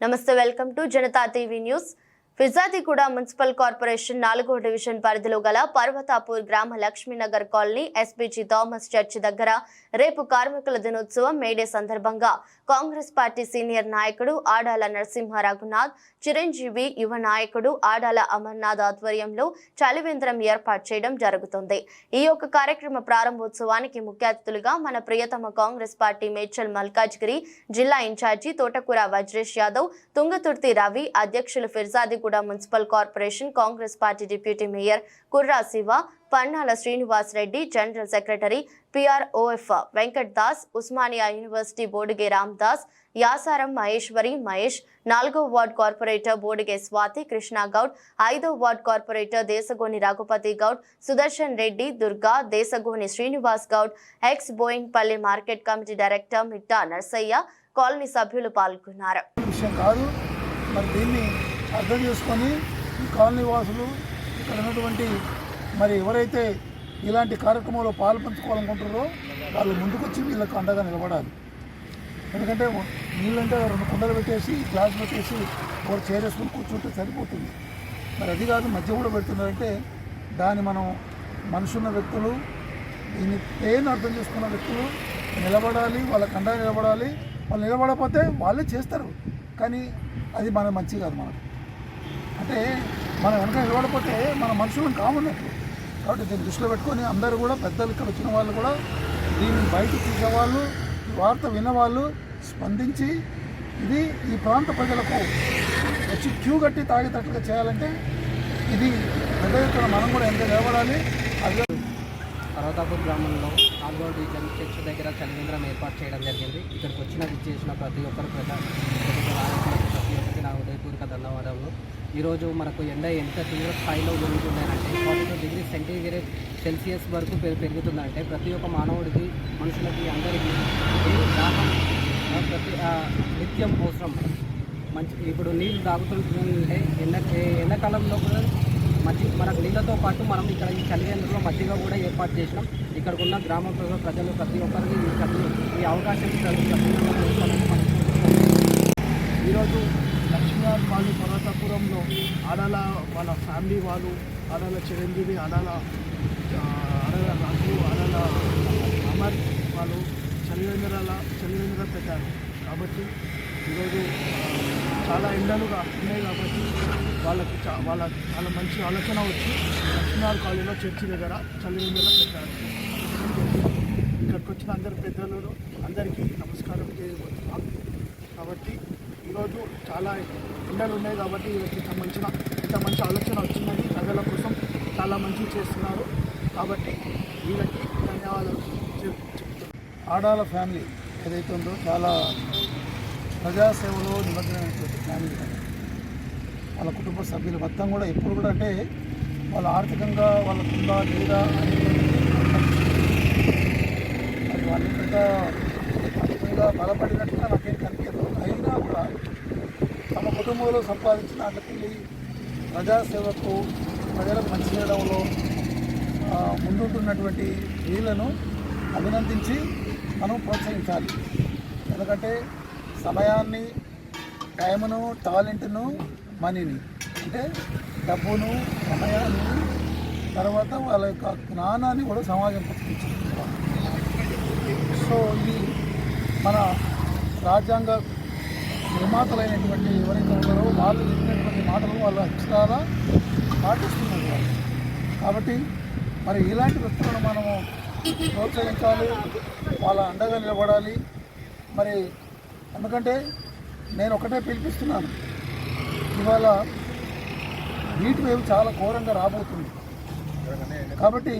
నమస్తే welcome to Janata TV news. Peerzadiguda municipal corporation నాలుగో division పరిధిలో గల పర్వతాపూర్ గ్రామ Lakshminagar colony SBG Thomas church దగ్గర రేపు కార్మికుల దినోత్సవం మేడే సందర్భంగా కాంగ్రెస్ పార్టీ సీనియర్ నాయకుడు ఆడాల నరసింహ రఘునాథ్ చిరంజీవి యువ నాయకుడు ఆడాల అమర్నాథ్ ఆధ్వర్యంలో చలివేంద్రం ఏర్పాటు చేయడం జరుగుతుంది. ఈ యొక్క కార్యక్రమ ప్రారంభోత్సవానికి ముఖ్య అతిథులుగా మన ప్రియతమ కాంగ్రెస్ పార్టీ మేడ్చల్ మల్కాజ్గిరి జిల్లా ఇన్ఛార్జి తోటకూర వజ్రేష్ యాదవ్ తుంగతుర్తి రవి అధ్యక్షులు Peerzadi Peerzadiguda municipal corporation Congress party deputy mayor Kurra Shiva Pannala Srinivas Reddy general secretary PROF Venkat Das Osmania university Bodige Ramdas Yasaram Maheshwari Mahesh నాలుగో వార్డ్ కార్పొరేటర్ బోడిగే స్వాతి కృష్ణ గౌడ్ ఐదో ward corporator Deshagoni Raghupathi Goud Sudarshan Reddy Durga Deshagoni Srinivas Goud ex Boinpally market committee director Mitta Narsaiah colony సభ్యులు పాల్గొన్నారు. అర్థం చేసుకొని ఈ colony వాసులు ఇక్కడ ఉన్నటువంటి మరి ఎవరైతే ఇలాంటి కార్యక్రమంలో పాలు పంచుకోవాలనుకుంటారో వాళ్ళు ముందుకొచ్చి వీళ్ళకు అండగా నిలబడాలి. ఎందుకంటే నీళ్ళంటే రెండు కుండలు పెట్టేసి గ్లాస్ పెట్టేసి ఒకరు చేరేసుకుని కూర్చుంటే సరిపోతుంది. మరి అది కాదు మధ్య కూడా పెడుతున్నారంటే దాన్ని మనం మనుషున్న వ్యక్తులు దీన్ని పెయిన్ అర్థం చేసుకున్న వ్యక్తులు నిలబడాలి వాళ్ళకి అండగా నిలబడాలి. వాళ్ళు నిలబడకపోతే వాళ్ళే చేస్తారు. కానీ అది మన మంచి కాదు మనకు. అంటే మనం వెనక నిలబడిపోతే మన మనుషులను కామన్నట్టు కాబట్టి దీన్ని దృష్టిలో పెట్టుకొని అందరూ కూడా పెద్దలు ఇక్కడ వచ్చిన వాళ్ళు కూడా దీన్ని బయటకు తీసేవాళ్ళు ఈ వార్త విన్నవాళ్ళు స్పందించి ఇది ఈ ప్రాంత ప్రజలకు వచ్చి క్యూ కట్టి తాగేటట్లుగా చేయాలంటే ఇది పెద్ద ఎత్తున మనం కూడా ఎంత నిలబడాలి. అది పర్వతాపూర్ గ్రామంలో నాలుగో డివిజన్ చర్చ్ దగ్గర చలివేంద్రం ఏర్పాటు చేయడం జరిగింది. ఇక్కడికి వచ్చిన విచ్చేసిన ప్రతి ఒక్కరు ప్రజా ప్రతి నా ఉదయపూర్వక ధన్యవాదాలు ఈరోజు మనకు ఎండ ఎంత తీవ్ర స్థాయిలో పెరుగుతుందంటే forty two degree centigrade Celsius వరకు పెరుగుతుందంటే ప్రతి ఒక్క మానవుడికి మనుషులకి అందరికీ దాహం ప్రతి నిత్యం అవసరం. మంచి ఇప్పుడు నీళ్ళు తాగుతుంటే ఎండ ఎండాకాలంలో కూడా మంచి మనకు నీళ్ళతో పాటు మనం ఇక్కడ ఈ చలివేంద్రంలో మజ్జిగ కూడా ఏర్పాటు చేసినాం. ఇక్కడికి ఉన్న గ్రామ ప్రజలు ప్రతి ఒక్కరికి ఈ ఈ అవకాశం ఈరోజు లక్ష్మీనాథ్ కాలనీ పర్వతపురంలో ఆడాల వాళ్ళ ఫ్యామిలీ వాళ్ళు ఆడాల చిరంజీవి ఆడాల ఆడాల రాజు ఆడాల అమర్ వాళ్ళు చలివేంద్రాల చలివేంద్ర పెట్టారు. కాబట్టి ఈరోజు చాలా ఎండలుగా ఉన్నాయి కాబట్టి వాళ్ళకి వాళ్ళ వాళ్ళ మంచి ఆలోచన వచ్చి లక్ష్మీనాథ్ కాలేజీలో చర్చి దగ్గర చలివేంద్ర పెట్టారు. ఇక్కడికి వచ్చిన అందరి పెద్దలు అందరికీ నమస్కారం చేయబోతున్నాం. కాబట్టి ఈరోజు చాలా ఎండలు ఉన్నాయి కాబట్టి ఇంత మంచిగా ఇంత మంచి ఆలోచన వచ్చిందని ప్రజల కోసం చాలా మంచి చేస్తున్నారు. కాబట్టి వీళ్ళకి ధన్యవాదాలు ఆడాల ఫ్యామిలీ ఏదైతే ఉందో చాలా ప్రజాసేవలో నిమగ్నమైనటువంటి ఫ్యామిలీ వాళ్ళ కుటుంబ సభ్యులు మొత్తం కూడా ఎప్పుడు కూడా అంటే వాళ్ళ ఆర్థికంగా వాళ్ళకుందా లేదా అది వాళ్ళ ఆర్థికంగా బలపడినట్టుగా నాకేం కనిపించదు. కూడా తమ కుటుంబంలో సంపాదించిన వాటికి ప్రజాసేవకు ప్రజలకు మంచి చేయడంలో ముందుంటున్నటువంటి వీళ్ళను అభినందించి మనం ప్రోత్సహించాలి. ఎందుకంటే సమయాన్ని టైమును టాలెంట్ను మనీని అంటే డబ్బును సమయాన్ని తర్వాత వాళ్ళ యొక్క జ్ఞానాన్ని కూడా సమాజం పుట్టించుకుంటున్నారు సో ఇది మన రాజ్యాంగ నిర్మాతలైనటువంటి ఎవరైతే ఉన్నారో వాళ్ళు చెప్పినటువంటి మాటలు వాళ్ళ అక్షరాల పాటిస్తున్నారు వాళ్ళు. కాబట్టి మరి ఇలాంటి వ్యక్తులను మనము ప్రోత్సహించాలి వాళ్ళ అండగా నిలబడాలి. మరి ఎందుకంటే నేను ఒకటే పిలిపిస్తున్నాను. ఇవాళ హీట్ వేవ్ చాలా ఘోరంగా రాబోతుంది. కాబట్టి